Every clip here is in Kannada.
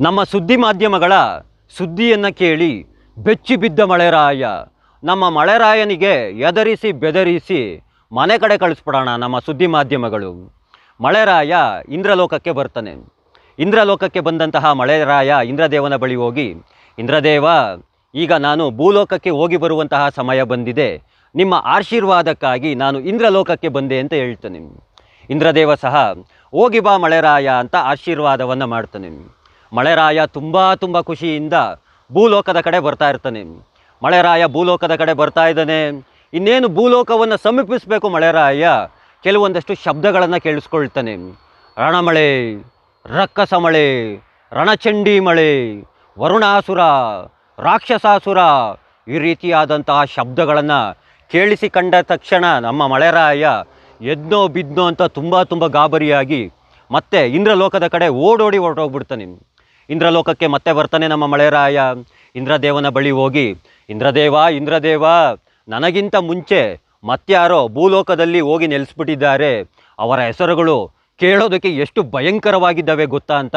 ನಮ್ಮ ಸುದ್ದಿ ಮಾಧ್ಯಮಗಳ ಸುದ್ದಿಯನ್ನು ಕೇಳಿ ಬೆಚ್ಚಿ ಬಿದ್ದ ಮಳೆರಾಯ. ನಮ್ಮ ಮಳೆರಾಯನಿಗೆ ಎದರಿಸಿ ಬೆದರಿಸಿ ಮನೆ ಕಡೆ ಕಳಿಸ್ಬಿಡೋಣ ನಮ್ಮ ಸುದ್ದಿ ಮಾಧ್ಯಮಗಳು. ಮಳೆರಾಯ ಇಂದ್ರಲೋಕಕ್ಕೆ ಬರ್ತಾನೆ. ಇಂದ್ರಲೋಕಕ್ಕೆ ಬಂದಂತಹ ಮಳೆರಾಯ ಇಂದ್ರದೇವನ ಬಳಿ ಹೋಗಿ, ಇಂದ್ರದೇವ, ಈಗ ನಾನು ಭೂಲೋಕಕ್ಕೆ ಹೋಗಿ ಬರುವಂತಹ ಸಮಯ ಬಂದಿದೆ. ನಿಮ್ಮ ಆಶೀರ್ವಾದಕ್ಕಾಗಿ ನಾನು ಇಂದ್ರಲೋಕಕ್ಕೆ ಬಂದೆ ಅಂತ ಹೇಳ್ತಾನೆ. ಇಂದ್ರದೇವ ಸಹ, ಹೋಗಿ ಬಾ ಮಳೆರಾಯ ಅಂತ ಆಶೀರ್ವಾದವನ್ನು ಮಾಡ್ತಾನೆ. ಮಳೆರಾಯ ತುಂಬ ತುಂಬ ಖುಷಿಯಿಂದ ಭೂಲೋಕದ ಕಡೆ ಬರ್ತಾ ಇರ್ತಾನೆ. ಮಳೆರಾಯ ಭೂಲೋಕದ ಕಡೆ ಬರ್ತಾ ಇದ್ದಾನೆ. ಇನ್ನೇನು ಭೂಲೋಕವನ್ನು ಸಮೀಪಿಸಬೇಕು ಮಳೆರಾಯ? ಕೆಲವೊಂದಷ್ಟು ಶಬ್ದಗಳನ್ನು ಕೇಳಿಸ್ಕೊಳ್ತಾನೆ. ರಣಮಳೆ, ರಕ್ಕಸ ಮಳೆ, ರಣಚಂಡಿ ಮಳೆ, ವರುಣಾಸುರ, ರಾಕ್ಷಸಾಸುರ ಈ ರೀತಿಯಾದಂತಹ ಶಬ್ದಗಳನ್ನು ಕೇಳಿಸಿಕೊಂಡ ತಕ್ಷಣ ನಮ್ಮ ಮಳೆರಾಯ ಎದ್ನೋ ಬಿದ್ನೋ ಅಂತ ತುಂಬ ತುಂಬ ಗಾಬರಿಯಾಗಿ ಮತ್ತೆ ಇಂದ್ರಲೋಕದ ಕಡೆ ಓಡೋಡಿ ಹೊರಟೋಗ್ಬಿಡ್ತಾನೆ. ಇಂದ್ರಲೋಕಕ್ಕೆ ಮತ್ತೆ ಬರ್ತಾನೆ ನಮ್ಮ ಮಳೆರಾಯ ಇಂದ್ರದೇವನ ಬಳಿ ಹೋಗಿ, ಇಂದ್ರದೇವ ಇಂದ್ರದೇವ, ನನಗಿಂತ ಮುಂಚೆ ಮತ್ಯಾರೋ ಭೂಲೋಕದಲ್ಲಿ ಹೋಗಿ ನೆಲೆಸ್ಬಿಟ್ಟಿದ್ದಾರೆ. ಅವರ ಹೆಸರುಗಳು ಕೇಳೋದಕ್ಕೆ ಎಷ್ಟು ಭಯಂಕರವಾಗಿದ್ದಾವೆ ಗೊತ್ತಾ ಅಂತ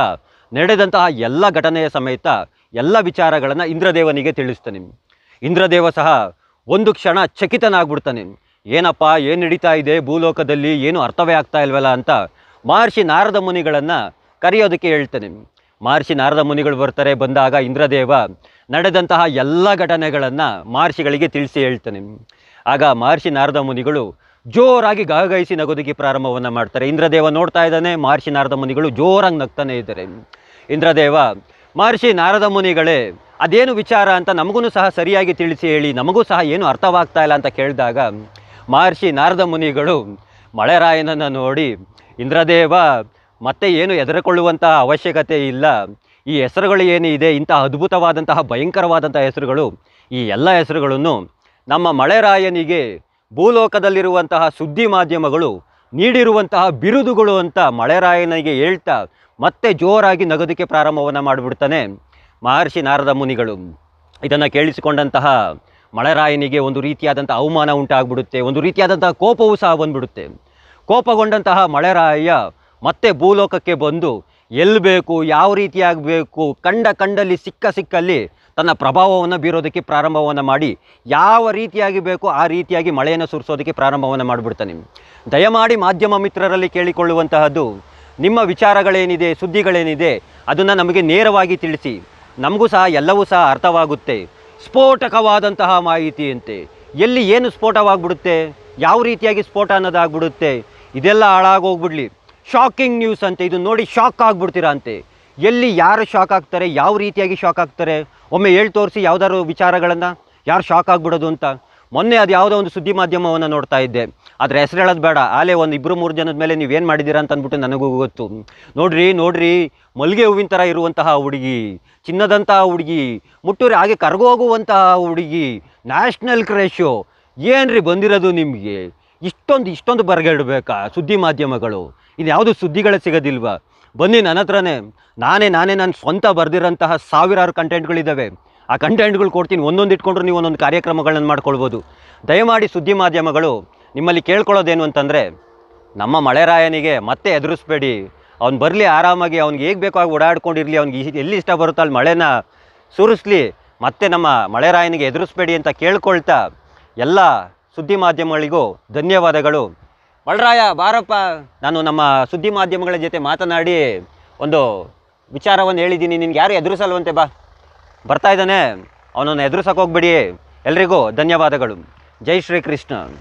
ನಡೆದಂತಹ ಎಲ್ಲ ಘಟನೆಯ ಸಮೇತ ಎಲ್ಲ ವಿಚಾರಗಳನ್ನು ಇಂದ್ರದೇವನಿಗೆ ತಿಳಿಸ್ತಾನೆ. ಇಂದ್ರದೇವ ಸಹ ಒಂದು ಕ್ಷಣ ಚಕಿತನಾಗ್ಬಿಡ್ತಾನೆ. ಏನಪ್ಪ, ಏನು ನಡೀತಾ ಇದೆ? ಭೂಲೋಕದಲ್ಲಿ ಏನು ಅರ್ಥವೇ ಆಗ್ತಾ ಇಲ್ವಲ್ಲ? ಅಂತ ಮಹರ್ಷಿ ನಾರದ ಮುನಿಗಳನ್ನು ಕರೆಯೋದಕ್ಕೆ ಹೇಳ್ತಾನೆ. ಮಹರ್ಷಿ ನಾರದ ಮುನಿಗಳು ಬರ್ತಾರೆ, ಬಂದಾಗ ಇಂದ್ರದೇವ ನಡೆದಂತಹ ಎಲ್ಲ ಘಟನೆಗಳನ್ನು ಮಹರ್ಷಿಗಳಿಗೆ ತಿಳಿಸಿ ಹೇಳ್ತಾನೆ. ಆಗ ಮಹರ್ಷಿ ನಾರದ ಮುನಿಗಳು ಜೋರಾಗಿ ಗಹಗಹಿಸಿ ನಗೋದಕ್ಕೆ ಪ್ರಾರಂಭವನ್ನು ಮಾಡ್ತಾರೆ. ಇಂದ್ರದೇವ ನೋಡ್ತಾ ಇದ್ದಾನೆ ಮಹರ್ಷಿ ನಾರದ ಮುನಿಗಳು ಜೋರಾಗಿ ನಗ್ತಾನೆ ಇದ್ದಾರೆ. ಇಂದ್ರದೇವ ಮಹರ್ಷಿ ನಾರದ ಮುನಿಗಳೇ, ಅದೇನು ವಿಚಾರ ಅಂತ ನಮಗೂ ಸಹ ಸರಿಯಾಗಿ ತಿಳಿಸಿ ಹೇಳಿ, ನಮಗೂ ಸಹ ಏನು ಅರ್ಥವಾಗ್ತಾ ಇಲ್ಲ ಅಂತ ಕೇಳಿದಾಗ ಮಹರ್ಷಿ ನಾರದ ಮುನಿಗಳು ಮಳೆರಾಯನನ್ನು ನೋಡಿ, ಇಂದ್ರದೇವ ಮತ್ತೆ ಏನು ಹೆದರಿಕೊಳ್ಳುವಂತಹ ಅವಶ್ಯಕತೆ ಇಲ್ಲ. ಈ ಹೆಸರುಗಳು ಏನು ಇದೆ ಇಂತಹ ಅದ್ಭುತವಾದಂತಹ, ಭಯಂಕರವಾದಂತಹ ಹೆಸರುಗಳು, ಈ ಎಲ್ಲ ಹೆಸರುಗಳನ್ನು ನಮ್ಮ ಮಳೆರಾಯನಿಗೆ ಭೂಲೋಕದಲ್ಲಿರುವಂತಹ ಸುದ್ದಿ ಮಾಧ್ಯಮಗಳು ನೀಡಿರುವಂತಹ ಬಿರುದುಗಳು ಅಂತ ಮಳೆರಾಯನಿಗೆ ಹೇಳ್ತಾ ಮತ್ತೆ ಜೋರಾಗಿ ನಗೋದಕ್ಕೆ ಪ್ರಾರಂಭವನ್ನು ಮಾಡಿಬಿಡ್ತಾನೆ ಮಹರ್ಷಿ ನಾರದ ಮುನಿಗಳು. ಇದನ್ನು ಕೇಳಿಸಿಕೊಂಡಂತಹ ಮಳೆರಾಯನಿಗೆ ಒಂದು ರೀತಿಯಾದಂಥ ಅವಮಾನ ಉಂಟಾಗ್ಬಿಡುತ್ತೆ, ಒಂದು ರೀತಿಯಾದಂತಹ ಕೋಪವೂ ಸಹ ಬಂದ್ಬಿಡುತ್ತೆ. ಕೋಪಗೊಂಡಂತಹ ಮಳೆರಾಯ ಮತ್ತೆ ಭೂಲೋಕಕ್ಕೆ ಬಂದು ಎಲ್ಲಿ ಬೇಕು, ಯಾವ ರೀತಿಯಾಗಬೇಕು, ಕಂಡ ಕಂಡಲ್ಲಿ, ಸಿಕ್ಕ ಸಿಕ್ಕಲ್ಲಿ ತನ್ನ ಪ್ರಭಾವವನ್ನು ಬೀರೋದಕ್ಕೆ ಪ್ರಾರಂಭವನ್ನು ಮಾಡಿ ಯಾವ ರೀತಿಯಾಗಿ ಬೇಕು ಆ ರೀತಿಯಾಗಿ ಮಳೆಯನ್ನು ಸುರಿಸೋದಕ್ಕೆ ಪ್ರಾರಂಭವನ್ನು ಮಾಡಿಬಿಡ್ತಾನೆ. ದಯಮಾಡಿ ಮಾಧ್ಯಮ ಮಿತ್ರರಲ್ಲಿ ಕೇಳಿಕೊಳ್ಳುವಂತಹದ್ದು, ನಿಮ್ಮ ವಿಚಾರಗಳೇನಿದೆ, ಸುದ್ದಿಗಳೇನಿದೆ, ಅದನ್ನು ನಮಗೆ ನೇರವಾಗಿ ತಿಳಿಸಿ. ನಮಗೂ ಸಹ, ಎಲ್ಲವೂ ಸಹ ಅರ್ಥವಾಗುತ್ತೆ. ಸ್ಫೋಟಕವಾದಂತಹ ಮಾಹಿತಿಯಂತೆ. ಎಲ್ಲಿ ಏನು ಸ್ಫೋಟವಾಗ್ಬಿಡುತ್ತೆ, ಯಾವ ರೀತಿಯಾಗಿ ಸ್ಫೋಟ ಅನ್ನೋದಾಗ್ಬಿಡುತ್ತೆ, ಇದೆಲ್ಲ ಹಾಳಾಗೋಗ್ಬಿಡ್ಲಿ. ಶಾಕಿಂಗ್ ನ್ಯೂಸ್ ಅಂತೆ. ಇದು ನೋಡಿ ಶಾಕ್ ಆಗ್ಬಿಡ್ತೀರಾ ಅಂತೆ. ಎಲ್ಲಿ ಯಾರು ಶಾಕ್ ಆಗ್ತಾರೆ, ಯಾವ ರೀತಿಯಾಗಿ ಶಾಕ್ ಆಗ್ತಾರೆ? ಒಮ್ಮೆ ಹೇಳಿ ತೋರಿಸಿ ಯಾವ್ದಾದ್ರು ವಿಚಾರಗಳನ್ನು. ಯಾರು ಶಾಕ್ ಆಗ್ಬಿಡೋದು ಅಂತ. ಮೊನ್ನೆ ಅದು ಯಾವುದೋ ಒಂದು ಸುದ್ದಿ ಮಾಧ್ಯಮವನ್ನು ನೋಡ್ತಾ ಇದ್ದೆ. ಆದರೆ ಹೆಸರು ಹೇಳೋದು ಬೇಡ. ಆಲೇ ಒಂದು ಇಬ್ಬರು ಮೂರು ಜನದ ಮೇಲೆ ನೀವೇನು ಮಾಡಿದ್ದೀರಾ ಅಂತ ಅಂದ್ಬಿಟ್ಟು ನನಗೂ ಗೊತ್ತು. ನೋಡ್ರಿ ನೋಡ್ರಿ. ಮಲ್ಲಿಗೆ ಹೂವಿನ ಥರ ಇರುವಂತಹ ಹುಡುಗಿ, ಚಿನ್ನದಂತಹ ಹುಡುಗಿ, ಮುಟ್ಟೂರಿ ಹಾಗೆ ಕರ್ಗೋಗುವಂತಹ ಹುಡುಗಿ ನ್ಯಾಷನಲ್ ಕ್ರೇಷು ಏನ್ರಿ ಬಂದಿರೋದು ನಿಮಗೆ? ಇಷ್ಟೊಂದು ಇಷ್ಟೊಂದು ಬರಗಿಡಬೇಕಾ ಸುದ್ದಿ ಮಾಧ್ಯಮಗಳು? ಇದು ಯಾವುದು ಸುದ್ದಿಗಳೇ ಸಿಗೋದಿಲ್ವಾ? ಬನ್ನಿ ನನ್ನ ಹತ್ರನೇ. ನಾನೇ ನಾನೇ ನನ್ನ ಸ್ವಂತ ಬರೆದಿರೋಂತಹ ಸಾವಿರಾರು ಕಂಟೆಂಟ್ಗಳಿದ್ದಾವೆ ಆ ಕಂಟೆಂಟ್ಗಳು ಕೊಡ್ತೀನಿ. ಒಂದೊಂದು ಇಟ್ಕೊಂಡ್ರು ನೀವು ಒಂದೊಂದು ಕಾರ್ಯಕ್ರಮಗಳನ್ನು ಮಾಡ್ಕೊಳ್ಬೋದು. ದಯಮಾಡಿ ಸುದ್ದಿ ಮಾಧ್ಯಮಗಳು, ನಿಮ್ಮಲ್ಲಿ ಕೇಳ್ಕೊಳ್ಳೋದೇನು ಅಂತಂದರೆ, ನಮ್ಮ ಮಳೆರಾಯನಿಗೆ ಮತ್ತೆ ಎದುರಿಸ್ಬೇಡಿ ಅವ್ನು ಬರಲಿ ಆರಾಮಾಗಿ, ಅವ್ನಿಗೆ ಹೇಗೆ ಬೇಕೋ ಆಗಿ ಓಡಾಡ್ಕೊಂಡಿರಲಿ, ಅವ್ನಿಗೆ ಎಲ್ಲಿ ಇಷ್ಟ ಬರುತ್ತೋ ಅಲ್ಲಿ ಮಳೆನ ಸುರಿಸ್ಲಿ, ಮತ್ತೆ ನಮ್ಮ ಮಳೆರಾಯನಿಗೆ ಎದುರಿಸ್ಬೇಡಿ ಅಂತ ಕೇಳ್ಕೊಳ್ತಾ ಎಲ್ಲ ಸುದ್ದಿ ಮಾಧ್ಯಮಗಳಿಗೂ ಧನ್ಯವಾದಗಳು. ಮಳರಾಯ ಬಾರಪ್ಪ. ನಾನು ನಮ್ಮ ಸುದ್ದಿ ಮಾಧ್ಯಮಗಳ ಜೊತೆ ಮಾತನಾಡಿ ಒಂದು ವಿಚಾರವನ್ನು ಹೇಳಿದ್ದೀನಿ. ನಿನ್ಗೆ ಯಾರು ಎದುರಿಸಲ್ವಂತೆ ಬಾ. ಬರ್ತಾ ಇದ್ದಾನೆ. ಅವನನ್ನು ಎದುರಿಸೋಕೆ ಹೋಗ್ಬೇಡಿ. ಎಲ್ರಿಗೂ ಧನ್ಯವಾದಗಳು. ಜೈ ಶ್ರೀ ಕೃಷ್ಣ